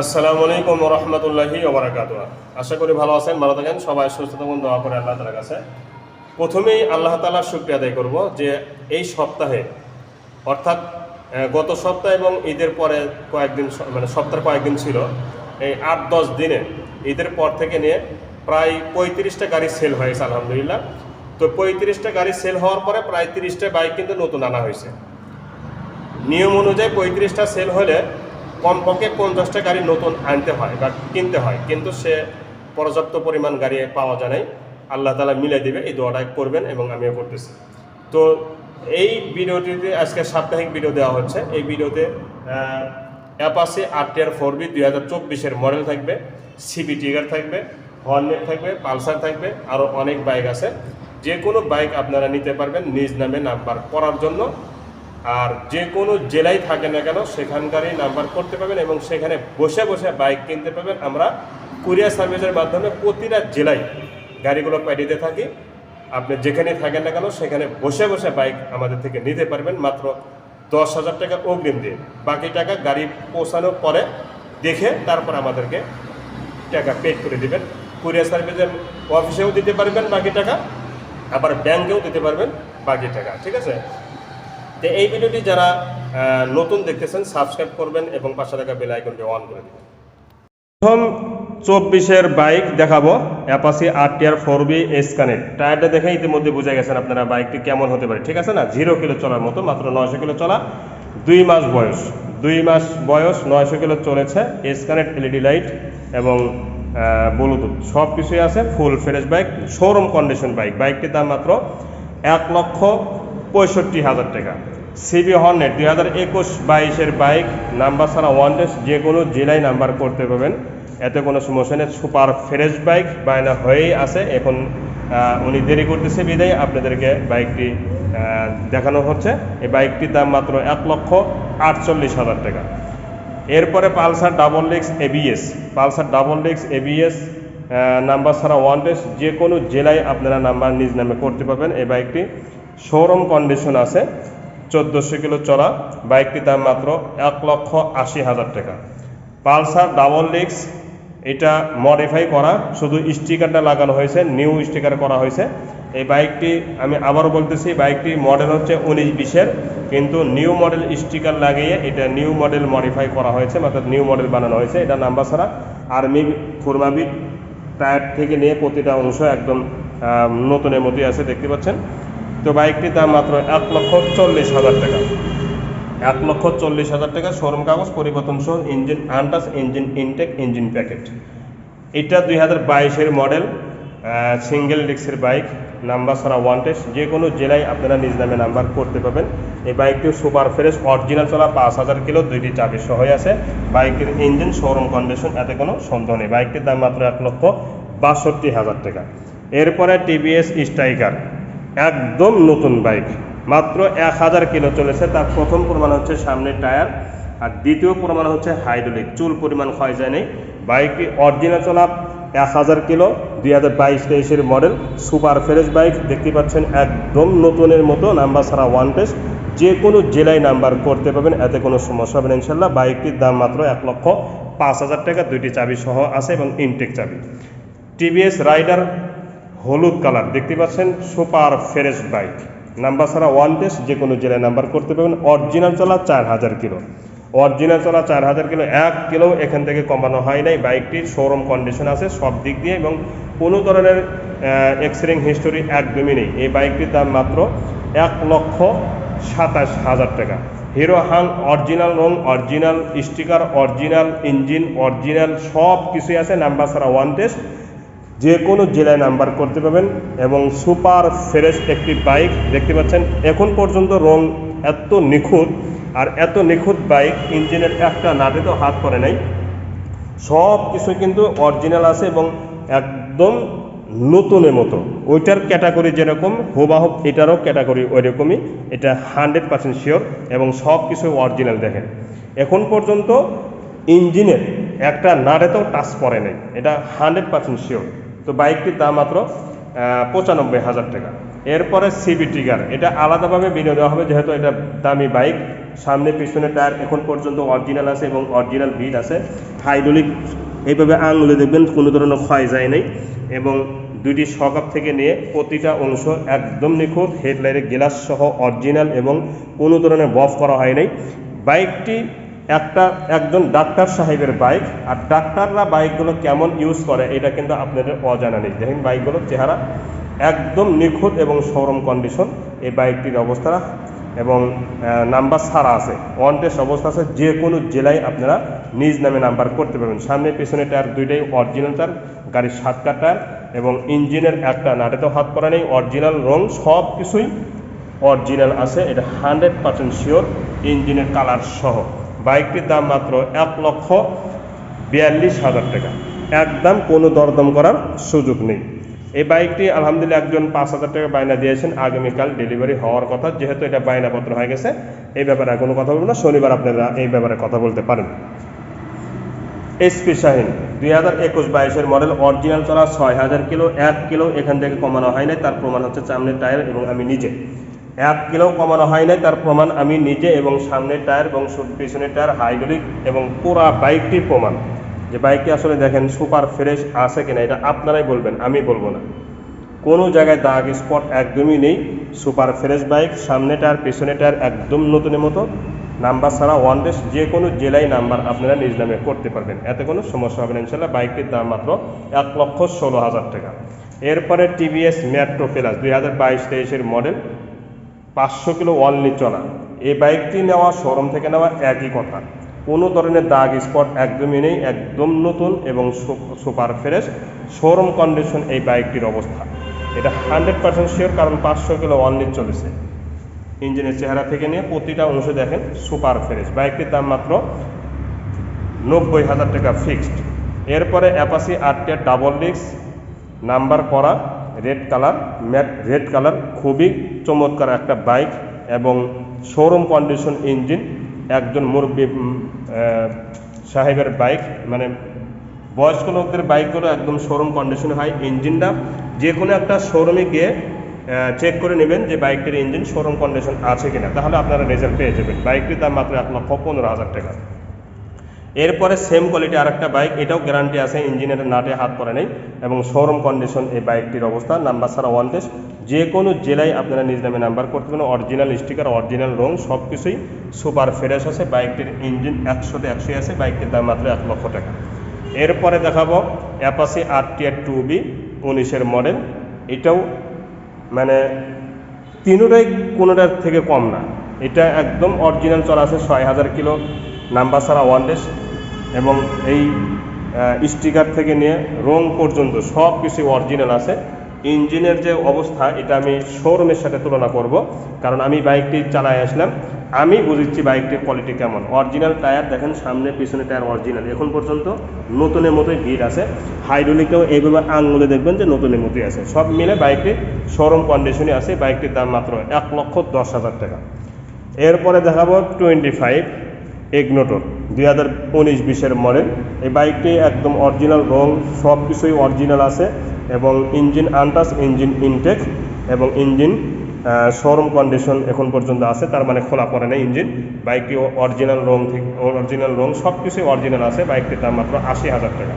আসসালামু আলাইকুম রহমতুল্লাহি ওবরাকাত আশা করি ভালো আছেন, ভালো থাকেন। সবাই সুস্থ থাকুন, দোয়া করে আল্লাহ তালার কাছে। প্রথমেই আল্লাহ তালার শুক্রিয়া আদায় করব যে এই সপ্তাহে, অর্থাৎ গত সপ্তাহ এবং ঈদের পরে কয়েকদিন মানে সপ্তাহের কয়েকদিন ছিল, এই আট দশ দিনে, ঈদের পর থেকে নিয়ে প্রায় পঁয়ত্রিশটা গাড়ি সেল হয়েছে, আলহামদুলিল্লাহ। তো পঁয়ত্রিশটা গাড়ি সেল হওয়ার পরে প্রায় তিরিশটা বাইক কিন্তু নতুন আনা হয়েছে। নিয়ম অনুযায়ী পঁয়ত্রিশটা সেল হলে কমপক্ষে পঞ্চাশটা গাড়ি নতুন আনতে হয় বা কিনতে হয়, কিন্তু সে পর্যাপ্ত পরিমাণ গাড়ি পাওয়া যায় নাই। আল্লাহ তালা মিলে দিবে, এই দোয়াটা করবেন এবং আমিও করতেছি। তো এই ভিডিওটিতে আজকে সাপ্তাহিক ভিডিও দেওয়া হচ্ছে। এই ভিডিওতে অ্যাপাসি আর টিয়ার ফোর বি দুই হাজার চব্বিশের মডেল থাকবে সিবি টিগার থাকবে হর্নেট থাকবে পালসার থাকবে আরও অনেক বাইক আছে। যে কোনো বাইক আপনারা নিতে পারবেন নিজ নামে নাম্বার করার জন্য। আর যে কোনো জেলায় থাকে না কেন সেখানকারই নাম্বার করতে পারবেন এবং সেখানে বসে বসে বাইক কিনতে পারবেন। আমরা কুরিয়ার সার্ভিসের মাধ্যমে প্রতিটা জেলায় গাড়িগুলো পাঠিয়ে থাকি। আপনি যেখানে থাকেন না কেন সেখানে বসে বসে বাইক আমাদের থেকে নিতে পারবেন। মাত্র দশ হাজার টাকা অগ্রিম দিয়ে। বাকি টাকা গাড়ি পৌঁছানোর পরে দেখে তারপর আমাদেরকে টাকা পে করে দেবেন। কুরিয়ার সার্ভিসের অফিসেও দিতে পারবেন বাকি টাকা। আবার ব্যাংকেও দিতে পারবেন বাকি টাকা। ঠিক আছে? তো এই ভিডিওটি যারা নতুন দেখতেছেন সাবস্ক্রাইব করবেন এবং পাশে থাকা বেল আইকনটি অন করে দিবেন। প্রথম চব্বিশের বাইক দেখাবো Apache R TR four V S connect টায়ারটা দেখে ইতিমধ্যে বুঝে গেছেন আপনারা বাইকটি কেমন হতে পারে, ঠিক আছে না? জিরো কিলো চলার মতো, মাত্র নয়শো কিলো চলা, দুই মাস বয়স। দুই মাস বয়স, নয়শো কিলো চলেছে এস কানেক্ট এলইডি লাইট এবং ব্লুটুথ সব কিছুই আছে full fresh bike showroom condition bike বাইকটির দাম মাত্র এক লক্ষ পঁয়ষট্টি হাজার টাকা। সিবি হর্নেট দুই হাজার একুশ বাইশের বাইক, নাম্বার ছাড়া ওয়ান ডেস যে কোনো জেলায় নাম্বার করতে পারবেন। এতে কোনো সমস্যা নেই, সুপার ফ্রেশ বাইক বায়না হয়েই আছে। এখন উনি দেরি করতেছে বিদায়, আপনাদেরকে বাইকটি দেখানো হচ্ছে। এই বাইকটির দাম মাত্র এক লক্ষ আটচল্লিশ হাজার টাকা। এরপরে পালসার ডাবল ডিক্স এবিএস পালসার ডাবল ডিক্স এবিএস নাম্বার ছাড়া ওয়ান ডেস যে কোনো জেলায় আপনারা নাম্বার নিজ নামে করতে পারবেন। এই বাইকটি শোরুম কন্ডিশন আছে চোদ্দোশো কিলো চড়া বাইকটির দাম মাত্র এক লক্ষ আশি হাজার টাকা। পালসার ডাবল ডিক্স এটা মডিফাই করা, শুধু স্টিকারটা লাগানো হয়েছে নিউ স্টিকার করা হয়েছে। এই বাইকটি, আমি আবারও বলতেছি, বাইকটি মডেল হচ্ছে উনিশ বিশের, কিন্তু নিউ মডেল স্টিকার লাগিয়ে এটা নিউ মডেল মডিফাই করা হয়েছে, অর্থাৎ নিউ মডেল বানানো হয়েছে। এটা নাম্বার ছাড়া আর্মি খুরমাবি টায়ার থেকে নিয়ে প্রতিটা অংশ একদম নতুনের মতোই আছে, দেখতে পাচ্ছেন। তো বাইকটির দাম মাত্র এক লক্ষ চল্লিশ হাজার টাকা। এক লক্ষ চল্লিশ হাজার টাকা, শোরুম কাগজ, পরিবর্তন সহ engine, untouched engine, intact engine packet. এটা দুই হাজার বাইশের মডেল সিঙ্গেল ডিস্কের বাইক, নাম্বার ছাড়া ওয়ান টেস্ট যে কোনো জেলায় আপনারা নিজ নামে নাম্বার করতে পারবেন। এই বাইকটি সুপার ফ্রেশ, অরিজিনাল চলা, পাঁচ হাজার কিলো, দুইটি চাবি সহ আছে। বাইকের ইঞ্জিন, শোরুম কন্ডিশন, এতে কোনো সন্দেহ নেই। বাইকটির দাম মাত্র এক লক্ষ বাষট্টি হাজার টাকা। এরপরে টিভিএস স্ট্রাইকার। একদম নতুন বাইক। মাত্র এক হাজার কিলো চলেছে। তার প্রথম প্রমাণ হচ্ছে সামনের টায়ার। আর দ্বিতীয় প্রমাণ হচ্ছে হাইড্রোলিক। চুল পরিমাণ ক্ষয় যায় নেই। বাইকটি অরিজিনাল চলা এক হাজার কিলো। দুই হাজার বাইশ তেইশের মডেল সুপার ফ্রেশ বাইক। দেখতে পাচ্ছেন একদম নতুনের মতো। নাম্বার ছাড়া ওয়ান টেস্ট যে কোনো জেলায় নাম্বার করতে পারবেন। এতে কোনো সমস্যা হবে না, ইনশাল্লাহ। বাইকটির দাম মাত্র এক লক্ষ পাঁচ হাজার টাকা। দুইটি চাবি সহ আছে এবং ইনটেক চাবি। টিভিএস রাইডার হলুদ কালার। দেখতে পাচ্ছেন? সুপার ফ্রেশ বাইক নাম্বার ছাড়া ওয়ান টেস্ট যে কোনো জেলায় নাম্বার করতে পারবেন। অরিজিনাল চলা চার হাজার কিলো। অরিজিনাল চলা চার হাজার কিলো, এক কিলো এখান থেকে কমানো হয় নাই। বাইকটির শোরুম কন্ডিশন আছে সব দিক দিয়ে এবং কোনো ধরনের এক্সরিং হিস্টোরি একদমই নেই। এই বাইকটির দাম মাত্র এক লক্ষ সাতাশ হাজার টাকা। হিরো হাং, অরিজিনাল রং, original sticker, original engine, original সব কিছুই আছে। নাম্বার ছাড়া ওয়ান টেস্ট যে কোনো জেলায় নাম্বার করতে পারবেন এবং সুপার ফ্রেশ একটি বাইক দেখতে পাচ্ছেন। এখন পর্যন্ত রং এত নিখুঁত আর এত নিখুঁত বাইক ইঞ্জিনের একটা নাটেতেও হাত পড়ে নাই। সব কিছু কিন্তু অরিজিনাল আছে এবং একদম নতুনের মতো। ওইটার ক্যাটাগরি যেরকম হুবাহুব এটারও ক্যাটাগরি ওই রকমই এটা হান্ড্রেড পার্সেন্ট শিওর এবং সব কিছু অরিজিনাল দেখেন। এখন পর্যন্ত ইঞ্জিনের একটা নাড়েতেও টাচ পড়ে নাই, এটা হান্ড্রেড পার্সেন্ট শিওর। তো বাইকটির দাম মাত্র পঁচানব্বই হাজার টাকা। এরপরে সিবি ট্রিগার এটা আলাদাভাবে বিনিয়োগ দেওয়া হবে, যেহেতু এটা দামি বাইক। সামনে পিছনে টায়ার এখন পর্যন্ত অরিজিনাল আছে এবং অরিজিনাল ভিড আছে। হাইড্রোলিক, এইভাবে আঙুলে দেখবেন কোনো ধরনের ক্ষয় যায় নাই। এবং দুইটি সকাপ থেকে নিয়ে প্রতিটা অংশ একদম নিখুঁত হেডলাইটের গ্লাস সহ অরিজিনাল এবং কোনো ধরনের বফ করা হয় নাই। বাইকটি একটা একজন ডাক্তার সাহেবের বাইক আর ডাক্তাররা বাইকগুলো কেমন ইউজ করে, এটা কিন্তু আপনাদের অজানা নেই। দেখেন বাইকগুলোর চেহারা একদম নিখুঁত এবং সরম কন্ডিশন এই বাইকটির অবস্থা। এবং নাম্বার ছাড়া আছে। ওয়ান টেস্ট অবস্থা আছে, যে কোনো জেলায় আপনারা নিজ নামে নাম্বার করতে পারবেন। সামনে পিছনে টায়ার দুইটাই অরিজিনাল টায়ার গাড়ির সাতটা টায়ার এবং ইঞ্জিনের একটা নাটেতেও হাত করা নেই অরিজিনাল রং সব কিছুই অরিজিনাল আছে। এটা হান্ড্রেড পার্সেন্ট শিওর ইঞ্জিনের কালার সহ। বাইকটির দাম মাত্র এক লক্ষ বিয়াল্লিশ হাজার টাকা। একদম কোনো দরদম করার সুযোগ নেই। এই বাইকটি আলহামদুলিল্লাহ একজন পাঁচ হাজার টাকা বায়না দিয়েছেন। আগামীকাল ডেলিভারি হওয়ার কথা, যেহেতু এটা বায়নাপত্র হয়ে গেছে, এই ব্যাপারে কোনো কথা বলব না। শনিবার আপনারা এই ব্যাপারে কথা বলতে পারেন। এসপি শাহিন, দুই হাজার একুশ বাইশের মডেল, অরিজিনাল চলা ছয় হাজার কিলো, এক কিলো এখান থেকে কমানো হয় নাই। তার প্রমাণ হচ্ছে সামনের টায়ার এবং আমি নিজে। এক কিলো কমানো হয় নাই, তার প্রমাণ আমি নিজে এবং সামনের টায়ার এবং পিছনের টায়ার, হাইড্রোলিক এবং পুরা বাইকটির প্রমাণ। যে বাইকটি আসলে দেখেন সুপার ফ্রেশ আছে কিনা, এটা আপনারাই বলবেন, আমি বলব না। কোনো জায়গায় দাগ, স্পট একদমই নেই, সুপার ফ্রেশ বাইক সামনে টায়ার পিছনে টায়ার একদম নতুনের মতো। নাম্বার ছাড়া ওয়ান ডেস যে কোনো জেলায় নাম্বার আপনারা নিজ নামে করতে পারবেন। এতে কোনো সমস্যা হবে না ইনশাল্লাহ বাইকটির দাম মাত্র এক লক্ষ ষোলো হাজার টাকা। এরপরে টিভিএস মেট্রো প্লাস দুই হাজার বাইশ তেইশের মডেল। পাঁচশো কিলো অনলি চলা এই বাইকটি নেওয়া শোরুম থেকে নেওয়া একই কথা। কোনো ধরনের দাগ, স্পট একদমই নেই, একদম নতুন এবং সুপার ফ্রেশ শোরুম কন্ডিশন এই বাইকটির অবস্থা। এটা হান্ড্রেড পার্সেন্ট শিওর, কারণ পাঁচশো কিলো অনলি চলেছে। ইঞ্জিনের চেহারা থেকে নিয়ে প্রতিটা অংশ দেখেন সুপার ফ্রেশ। বাইকটির দাম মাত্র নব্বই হাজার টাকা ফিক্সড। এরপরে Apache RTR double disc, number করা, red colour, matte red colour, খুবই চমৎকার একটা বাইক এবং শোরুম কন্ডিশন ইঞ্জিন একজন মুরব্বী সাহেবের বাইক মানে বয়স্ক লোকদের বাইকগুলো একদম শোরুম কন্ডিশনে হয়। ইঞ্জিনটা যে কোনো একটা শোরুমে গিয়ে চেক করে নেবেন যে বাইকটির ইঞ্জিন শোরুম কন্ডিশন আছে কিনা। তাহলে আপনারা রেজাল্ট পেয়ে যাবেন। বাইকটির দাম মাত্র এক লক্ষ পনেরো হাজার টাকা। এরপরে সেম কোয়ালিটি আর একটা বাইক এটাও গ্যারান্টি আছে ইঞ্জিনের নাটে হাত পড়ে নেই এবং শোরুম কন্ডিশন এই বাইকটির অবস্থা। নাম্বার ছাড়া ওয়ান টেস্ট যে কোনো জেলায় আপনারা নিজ নামে নাম্বার করতে পারেন অরিজিনাল স্টিকার অরিজিনাল রং সব কিছুই সুপার ফ্রেশ আছে। বাইকটির ইঞ্জিন একশোতে একশোই আছে বাইকটির দাম মাত্র এক লক্ষ টাকা। এরপরে দেখাবো Apache R TR two V উনিশের মডেল এটাও মানে তিনোটাই কোনোটার থেকে কম না। এটা একদম অরিজিনাল চলা আছে ছয় হাজার কিলো। নাম্বার ছাড়া ওয়ান ডেস এবং এই স্টিকার থেকে নিয়ে রং পর্যন্ত সব কিছু অরিজিনাল আছে। ইঞ্জিনের যে অবস্থা, এটা আমি শোরুমের সাথে তুলনা করব, কারণ আমি বাইকটি চালায় আসলাম। আমি বুঝেছি বাইকটির কোয়ালিটি কেমন। অরিজিনাল টায়ার দেখেন সামনে, পিছনে টায়ার অরিজিনাল এখন পর্যন্ত নতুনের মতোই ভিড় আছে। হাইড্রোলিকেও এইভাবে আঙুলে দেখবেন যে নতুনের মতোই আছে। সব মিলে বাইকটি শোরুম কন্ডিশনে আছে। বাইকটির দাম মাত্র এক লক্ষ দশ হাজার টাকা। এরপরে দেখাবো টোয়েন্টি ফাইভ এগনোটোর দুই হাজার উনিশ বিশের মডেল এই বাইকটি একদম অরিজিনাল রং সব কিছুই অরিজিনাল আছে এবং ইঞ্জিন আনটাস ইঞ্জিন ইনটেক এবং ইঞ্জিন শোরুম কন্ডিশন এখন পর্যন্ত আছে, তার মানে খোলা পড়ে না ইঞ্জিন বাইকটি অরিজিনাল রং থেকে অরিজিনাল রং সব কিছুই অরিজিনাল আছে, বাইকটির দাম মাত্র আশি হাজার টাকা।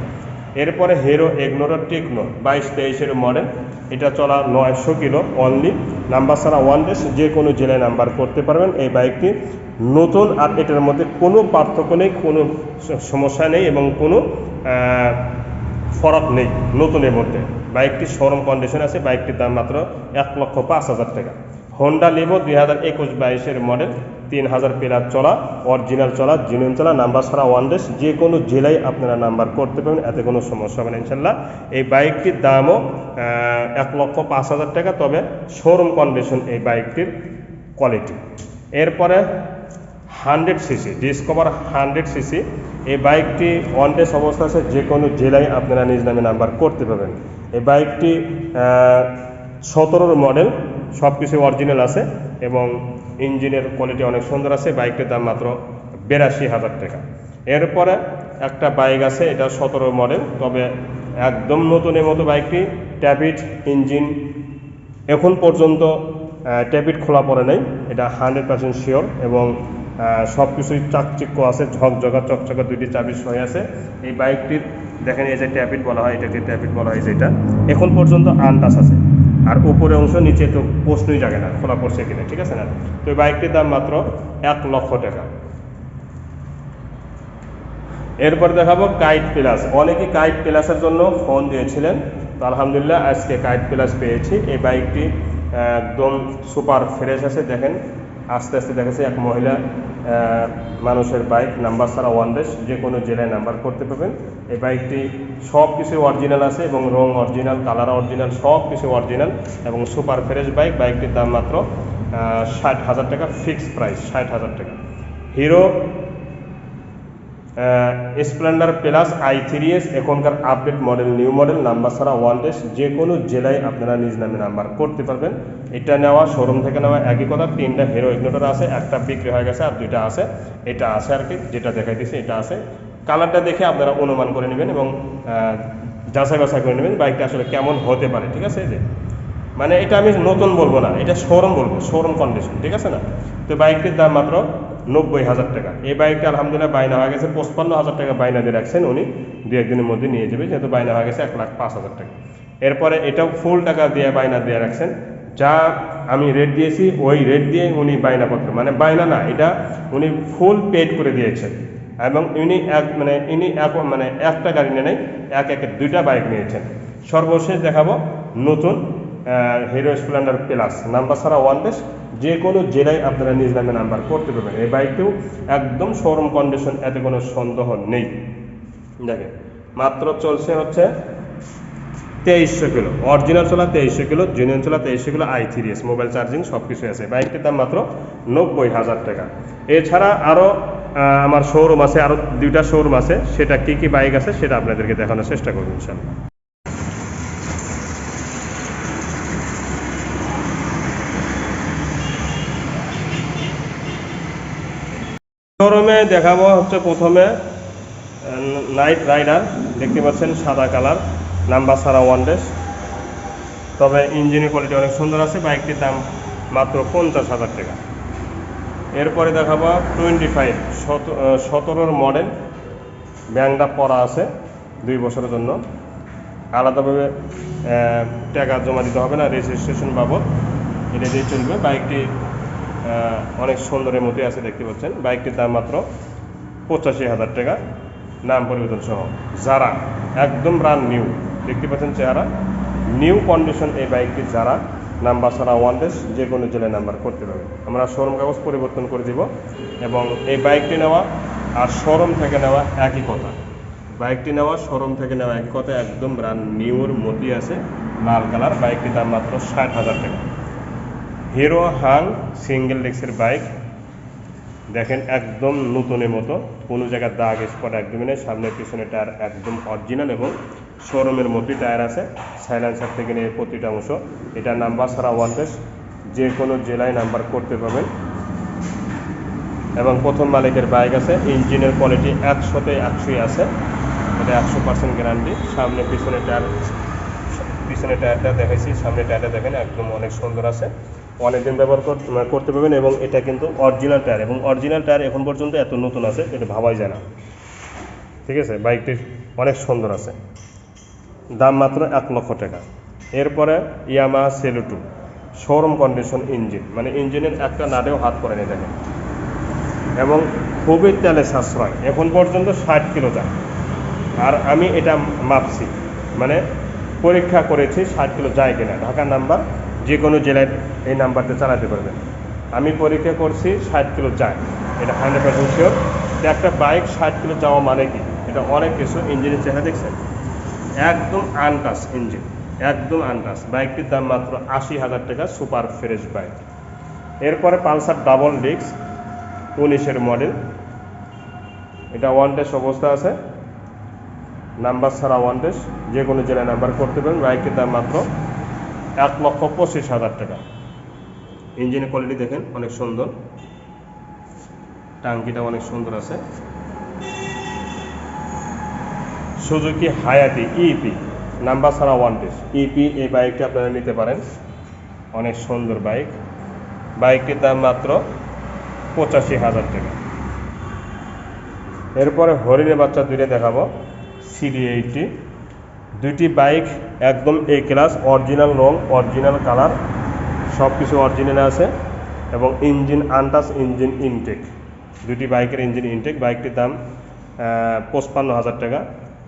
এরপরে হিরো এগনোরার টেকনো বাইশ তেইশের মডেল এটা চলা নয়শো কিলো অনলি নাম্বার ছাড়া ওয়ান ডেস যে কোনো জেলায় নাম্বার করতে পারবেন। এই বাইকটি নতুন আর এটার মধ্যে কোনো পার্থক্য নেই, কোনো সমস্যা নেই এবং কোনো ফরক নেই নতুনের মধ্যে। বাইকটি শোরুম কন্ডিশন আছে, বাইকটির দাম মাত্র এক লক্ষ পাঁচ হাজার টাকা। হোন্ডা লিভো দুই হাজার একুশ বাইশের মডেল তিন হাজার প্লাস চলা অরিজিনাল চলা জিনুইন চলা নাম্বার ছাড়া ওয়ান ডেস যে কোনো জেলায় আপনারা নাম্বার করতে পারবেন, এতে কোনো সমস্যা হবে না, ইনশাল্লাহ। এই বাইকটির দামও এক লক্ষ পাঁচ হাজার টাকা, তবে শোরুম কন্ডিশন এই বাইকটির কোয়ালিটি এরপরে hundred CC Discover hundred CC এই বাইকটি ওয়ান ডেস অবস্থা আছে, যে কোনো জেলায় আপনারা নিজ নামে নাম্বার করতে পারবেন। এই বাইকটি সতেরোর মডেল সব কিছু অরিজিনাল আছে এবং ইঞ্জিনের কোয়ালিটি অনেক সুন্দর আছে। বাইকটির দাম মাত্র বিরাশি হাজার টাকা। এরপরে একটা বাইক আছে, এটা সতেরো মডেল তবে একদম নতুনের মতো বাইকটি ট্যাবিট ইঞ্জিন এখন পর্যন্ত ট্যাবিট খোলা পড়ে নাই, এটা হান্ড্রেড পার্সেন্ট শিওর এবং সব কিছুই চাকচিক্য আছে, ঝকঝকা, চকচকা দুইটি চাবি সহ আছে। এই বাইকটির দেখেন এই যে ট্যাপিট বলা হয়, এটাকে ট্যাপিট বলা হয় যেটা এখন পর্যন্ত আনটাস আছে। আর উপরে অংশ, নিচে তো প্রশ্নই জাগে না, খোলা পড়ছে কিনা, ঠিক আছে না? তো এই বাইকটির দাম মাত্র এক লক্ষ টাকা। এরপর দেখাবো কাইট প্লাস অনেকেই কাইট প্লাসের জন্য ফোন দিয়েছিলেন। তো আলহামদুলিল্লাহ, আজকে কাইট প্লাস পেয়েছি। এই বাইকটি একদম সুপার ফ্রেশ আছে, দেখেন। আস্তে আস্তে দেখা যাচ্ছে এক মহিলা মানুষের বাইক নাম্বার ছাড়া ওয়ান দেশ যে কোনো জেলায় নাম্বার করতে পারবেন। এই বাইকটি সব কিছু অরিজিনাল আছে এবং রং অরিজিনাল কালার অরিজিনাল সব কিছু অরিজিনাল এবং সুপার ফ্রেশ বাইক বাইকটির দাম মাত্র ষাট হাজার টাকা ফিক্সড প্রাইস ষাট হাজার টাকা। Hero Splendor plus I three S এখনকার update model new model number ছাড়া ওয়ান ডেস যে কোনো জেলায় আপনারা নিজ নামে নাম্বার করতে পারবেন। এটা নেওয়া শোরুম থেকে নেওয়া, একই কথা, তিনটা হিরো ইগনোটার আছে, একটা বিক্রি হয়ে গেছে আর দুইটা আছে। এটা আছে আর কি, যেটা দেখাই দেখাইতেছে, এটা আছে। কালারটা দেখে আপনারা অনুমান করে নেবেন এবং যাচাই বাছাই করে নেবেন বাইকটা আসলে কেমন হতে পারে, ঠিক আছে? যে মানে এটা আমি নতুন বলব না, এটা শোরুম বলব শোরুম কন্ডিশন ঠিক আছে না? তো বাইকটির দাম মাত্র নব্বই হাজার টাকা। এই বাইকটা আলহামদুলিল্লাহ বাইনা হয়ে গেছে, পঁচপান্ন হাজার টাকা বাইনা দিয়ে রাখছেন উনি। দু একদিনের মধ্যে নিয়ে যাবে, যেহেতু বাইনা হয়ে গেছে এক লাখ পাঁচ হাজার টাকা। এরপরে এটাও ফুল টাকা দিয়ে বাইনা দিয়ে রাখছেন। যা আমি রেট দিয়েছি, ওই রেট দিয়ে উনি বাইনা পত্র মানে বাইনা না, এটা উনি ফুল পেড করে দিয়েছেন। এবং ইনি এক মানে ইনি এক মানে একটা গাড়ি নিয়ে নেই এক এক দুইটা বাইক নিয়েছেন। সর্বশেষ দেখাবো নতুন হিরো স্প্লেন্ডার প্লাস নাম্বার ছাড়া ওয়ান ডেস যে কোনো জেলায় আপনারা নিজ নামে নাম্বার করতে পারবেন। এই বাইকটিও একদম শোরুম কন্ডিশন এতে কোনো সন্দেহ নেই। দেখেন, মাত্র চলছে হচ্ছে তেইশশো কিলো। অরিজিনাল চলা তেইশশো কিলো জেনুইন চলা তেইশশো kilo I three S mobile charging সব কিছু আছে। বাইকটির দাম মাত্র নব্বই হাজার টাকা। এছাড়া আরও আমার শোরুম আছে আরও দুইটা শোরুম আছে। সেটা কী কী বাইক আছে, সেটা আপনাদেরকে দেখানোর চেষ্টা করব ইনশাল্লাহ শোরুমে দেখাবো হচ্ছে প্রথমে নাইট রাইডার দেখতে পাচ্ছেন সাদা কালার, নাম্বার ছাড়া ওয়ান ডেস তবে ইঞ্জিনের কোয়ালিটি অনেক সুন্দর আছে, বাইকটির দাম মাত্র পঞ্চাশ হাজার টাকা। এরপরে দেখাবো টোয়েন্টি ফাইভ সতেরোর মডেল ব্যাংকটা পরা আছে দুই বছরের জন্য। আলাদাভাবে টাকা জমা দিতে হবে না রেজিস্ট্রেশন বাবদ। এটা দিয়ে চলবে, বাইকটি অনেক সুন্দরের মধ্যে আছে, দেখতে পাচ্ছেন। বাইকটির দাম মাত্র পঁচাশি হাজার টাকা। নাম পরিবর্তন সহ যারা একদম রান নিউ দেখতে পাচ্ছেন চেহারা। নিউ কন্ডিশন এই বাইকটি যারা নাম্বার ছাড়া ওয়ান ডেস যে কোনো জেলায় নাম্বার করতে পারবে। আমরা শোরুম কাগজ পরিবর্তন করে দিব এবং এই বাইকটি নেওয়া আর শোরুম থেকে নেওয়া একই কথা। বাইকটি নেওয়া শোরুম থেকে নেওয়া একই কথা। একদম রান নিউর মতি আছে, লাল কালার। বাইকটির দাম মাত্র ষাট হাজার টাকা। হিরো হাং সিঙ্গেল ডিস্কের বাইক। দেখেন, একদম নতুনের মতো। কোনো জায়গার দাগ, স্পট একদমই নেই। সামনে, পিছনে টায়ার একদম অরিজিনাল এবং শোরুমের মতোই টায়ার আছে। সাইলেন্সার থেকে নিয়ে প্রতিটা অংশ। এটা নাম্বার ছাড়া ওয়ান যে কোনো জেলায় নাম্বার করতে পারবেন। এবং প্রথম মালিকের বাইক আছে। ইঞ্জিনের কোয়ালিটি একশোতে একশোই আছে। এটা একশো পার্সেন্ট গ্যারান্টি সামনে, পিছনে টায়ার, পিছনে টায়ারটা দেখাইছি। সামনে টায়ারটা দেখেন, একদম অনেক সুন্দর আছে। অনেকদিন ব্যবহার কর- করতে পারবেন এবং এটা কিন্তু অরিজিনাল টায়ার এবং অরিজিনাল টায়ার এখন পর্যন্ত এত নতুন আছে, এটা ভাবাই যায় না। ঠিক আছে? বাইকটি অনেক সুন্দর আছে। দাম মাত্র এক লক্ষ টাকা। এরপরে ইয়ামা সেলুটু শোরুম কন্ডিশন ইঞ্জিন মানে ইঞ্জিনের একটা নাটেও হাত পড়ে নিয়ে দেখেন। এবং খুবই তেলে সাশ্রয়। এখন পর্যন্ত ষাট কিলো যায় আর আমি এটা মাপছি। মানে পরীক্ষা করেছি ষাট কিলো যায় কিনা। ঢাকার নাম্বার যে কোনো জেলায় এই নাম্বারটা চালাতে পারবেন। আমি পরীক্ষা করছি ষাট কিলো যায় এটা হান্ড্রেড পার্সেন্ট শিওর একটা বাইক ষাট কিলো যাওয়া মানে কি? এটা অনেক কিছু ইঞ্জিনের চেহারা দেখছেন? একদম আনটাস ইঞ্জিন একদম আনটাস বাইকটির দাম মাত্র আশি হাজার টাকা সুপার ফ্রেশ বাইক এরপরে পালসার ডাবল ডিক্স উনিশের মডেল এটা ওয়ান ডেস অবস্থা আছে। নাম্বার ছাড়া ওয়ান ডেস যে কোনো জেলায় নাম্বার করতে পারেন। বাইকের দাম মাত্র এক লক্ষ পঁচিশ হাজার টাকা। ইঞ্জিনের কোয়ালিটি দেখেন অনেক সুন্দর। টাঙ্কিটা অনেক সুন্দর আছে। সুজুকি হায়াতি ইপি নাম্বার ছাড়া ওয়ান ডেস ইপি এই বাইকটি আপনারা নিতে পারেন। অনেক সুন্দর বাইক বাইকটির দাম মাত্র পঁচাশি হাজার টাকা। এরপরে হরিণের বাচ্চা দুইটা দেখাবো। সিডি এইটটি দুইটি বাইক একদম এ ক্লাস অরিজিনাল রং অরিজিনাল কালার সব কিছু অরিজিনাল আছে এবং ইঞ্জিন আনটাস ইঞ্জিন ইনটেক দুটি বাইকের ইঞ্জিন ইনটেক বাইকটির দাম পঁচপান্ন হাজার টাকা।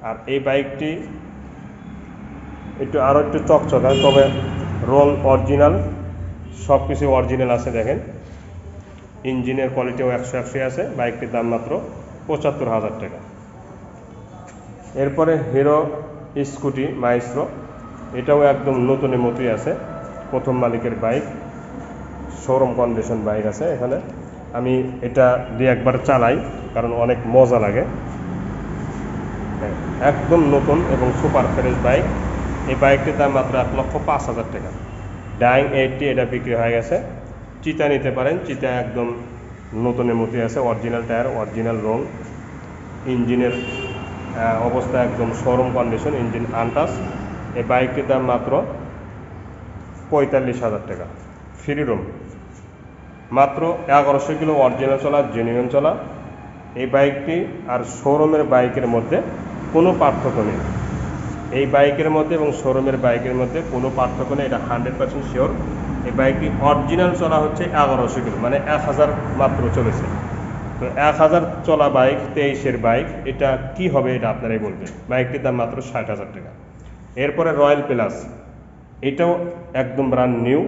আর এই বাইকটি একটু আরও একটু চকচকা, তবে রং অরিজিনাল সব কিছু অরিজিনাল আছে দেখেন। ইঞ্জিনের কোয়ালিটিও একশো একশো আছে বাইকটির দাম মাত্র পঁচাত্তর হাজার টাকা। এরপরে হিরো স্কুটি মাইস্ট্রো এটাও একদম নতুনের মতোই আছে। প্রথম মালিকের বাইক, শোরুম কন্ডিশন বাইক আছে এখানে। আমি এটা দিয়ে একবার চালাই, কারণ অনেক মজা লাগে। একদম নতুন এবং সুপার ফ্রেশ বাইক। এই বাইকটির দাম মাত্র এক লক্ষ পাঁচ হাজার টাকা। ডাইং এইটটি এটা বিক্রি হয়ে গেছে। চিতা নিতে পারেন, চিতা একদম নতুনের মতোই আছে অরিজিনাল টায়ার অরিজিনাল রং ইঞ্জিনের অবস্থা একদম শোরুম কন্ডিশন ইঞ্জিন আনটাস এই বাইকটির দাম মাত্র পঁয়তাল্লিশ হাজার টাকা। ফ্রি রুম মাত্র এগারোশো কিলো অরিজিনাল চলা জেনুইন চলা। এই বাইকটি আর শোরুমের বাইকের মধ্যে কোনো পার্থক্য নেই। এই বাইকের মধ্যে এবং শোরুমের বাইকের মধ্যে কোনো পার্থক্য নেই, এটা হান্ড্রেড পার্সেন্ট শিওর এই বাইকটি অরিজিনাল চলা হচ্ছে এগারোশো কিলো মানে এক হাজার মাত্র চলেছে। তো এক হাজার চলা বাইক, তেইশের বাইক, এটা কি হবে এটা আপনারাই বলবেন। বাইকটির দাম মাত্র ষাট হাজার টাকা। এরপরে রয়্যাল প্লাস এটাও একদম brand new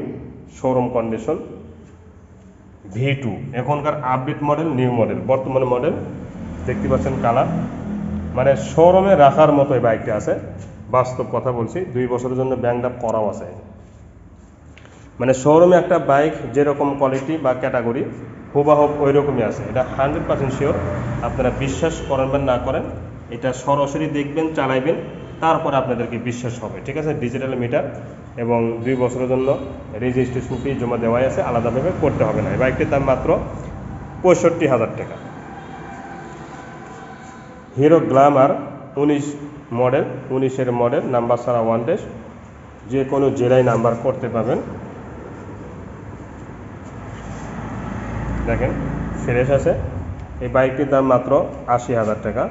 showroom condition V two এখনকার আপডেট মডেল নিউ মডেল বর্তমানে মডেল দেখতে পাচ্ছেন কালার মানে শোরুমে রাখার মতো এই বাইকটা আছে। বাস্তব কথা বলছি, দুই বছরের জন্য ব্যাংক আপ করাও আছে। মানে শোরুমে একটা বাইক যেরকম কোয়ালিটি বা ক্যাটাগরি হুবাহুব ওই রকমই আছে। এটা হান্ড্রেড পার্সেন্ট শিওর আপনারা বিশ্বাস করবেন না করেন, এটা সরাসরি দেখবেন, চালাইবেন। তারপরে আপনাদেরকে বিশ্বাস হবে, ঠিক আছে? ডিজিটাল মিটার এবং দুই বছরের জন্য রেজিস্ট্রেশন ফি জমা দেওয়াই আছে, আলাদাভাবে করতে হবে না। এই বাইকটির দাম মাত্র পঁয়ষট্টি হাজার টাকা। হিরো গ্ল্যামার উনিশ মডেল, উনিশের মডেল, নাম্বার ছাড়া ওয়ান ডেস যে কোনো জেলায় নাম্বার করতে পারবেন। দেখেন ফ্রেশ আছে। এই বাইকটির দাম মাত্র আশি হাজার টাকা।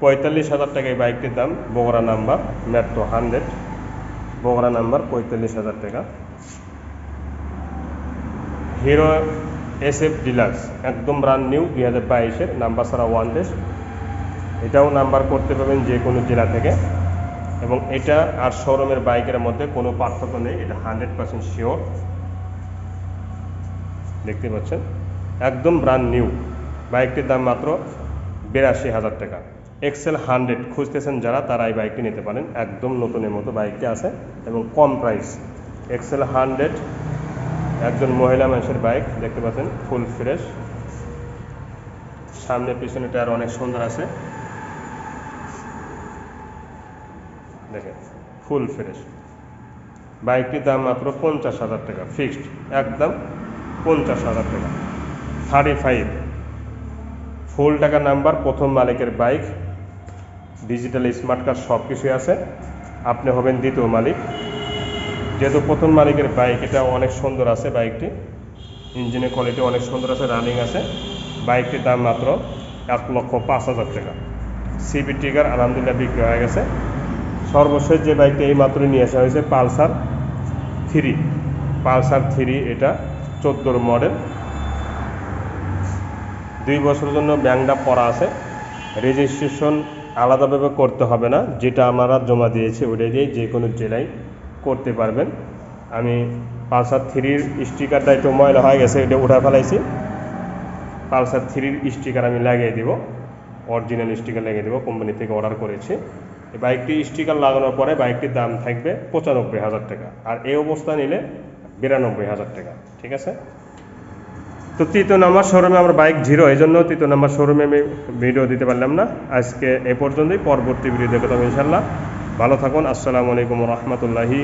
পঁয়তাল্লিশ হাজার টাকা এই বাইকটির দাম Bogra number metro hundred Bogra number, পঁয়তাল্লিশ হাজার টাকা। হিরো এস এফ ডিলাক্স একদম ব্রান্ড নিউ দুই হাজার বাইশের, নাম্বার ছাড়া ওয়ান ডেস এটাও নাম্বার করতে পারবেন যে কোনো জেলা থেকে। এবং এটা আর শোরুমের বাইকের মধ্যে কোনো পার্থক্য নেই, এটা হান্ড্রেড পার্সেন্ট শিওর দেখতে পাচ্ছেন? একদম ব্রান্ড নিউ বাইকটির দাম মাত্র বিরাশি হাজার টাকা। এক্সেল হান্ড্রেড খুঁজতেছেন যারা, তারা এই বাইকটি নিতে পারেন। একদম নতুনের মতো বাইকটি আছে এবং কম প্রাইস এক্সেল হান্ড্রেড একজন মহিলা মানুষের বাইক দেখতে পাচ্ছেন ফুল ফ্রেশ সামনে, পিছনে টায়ার অনেক সুন্দর আছে। দেখেন ফুল ফ্রেশ বাইকটির দাম মাত্র পঞ্চাশ হাজার টাকা ফিক্সড একদম পঞ্চাশ হাজার টাকা। থার্টি ফাইভ ফুল টাকা নাম্বার প্রথম মালিকের বাইক ডিজিটাল স্মার্ট কার্ড সব কিছুই আছে। আপনি হবেন দ্বিতীয় মালিক। যেহেতু প্রথম মালিকের বাইক, এটা অনেক সুন্দর আছে বাইকটি। ইঞ্জিনের কোয়ালিটি অনেক সুন্দর আছে রানিং আছে। বাইকটির দাম মাত্র এক লক্ষ পাঁচ হাজার টাকা। সিবি টিগার আলহামদুলিল্লাহ বিক্রি হয়ে গেছে। সর্বশেষ যে বাইকটা এই মাত্র নিয়ে আসা হয়েছে পালসার থ্রি পালসার থ্রি এটা চোদ্দোর মডেল দুই বছরের জন্য ব্যাংকটা পড়া আছে। রেজিস্ট্রেশন আলাদাভাবে করতে হবে না। যেটা আমরা জমা দিয়েছি ওটা দিয়ে যে কোনো জেলায় করতে পারবেন। আমি পালসার থ্রির স্টিকারটা একটু ময়লা হয়ে গেছে, এটা উঠা ফেলাইছি। পালসার থ্রির স্টিকার আমি লাগিয়ে দিব। অরিজিনাল স্টিকার লাগিয়ে দেবো, কোম্পানি থেকে অর্ডার করেছি। বাইকটি স্টিকার লাগানোর পরে বাইকটির দাম থাকবে পঁচানব্বই হাজার টাকা। আর এই অবস্থা নিলে বিরানব্বই হাজার টাকা, ঠিক আছে? তো তৃতীয় নম্বর শোরুমে আমার বাইক জিরো এই জন্য তৃতীয় নম্বর শোরুমে আমি ভিডিও দিতে পারলাম না। আজকে এ পর্যন্তই, পরবর্তী ভিডিও দেখতে হবে ইনশাল্লাহ ভালো থাকুন, আসসালামু আলাইকুম রহমতুল্লাহি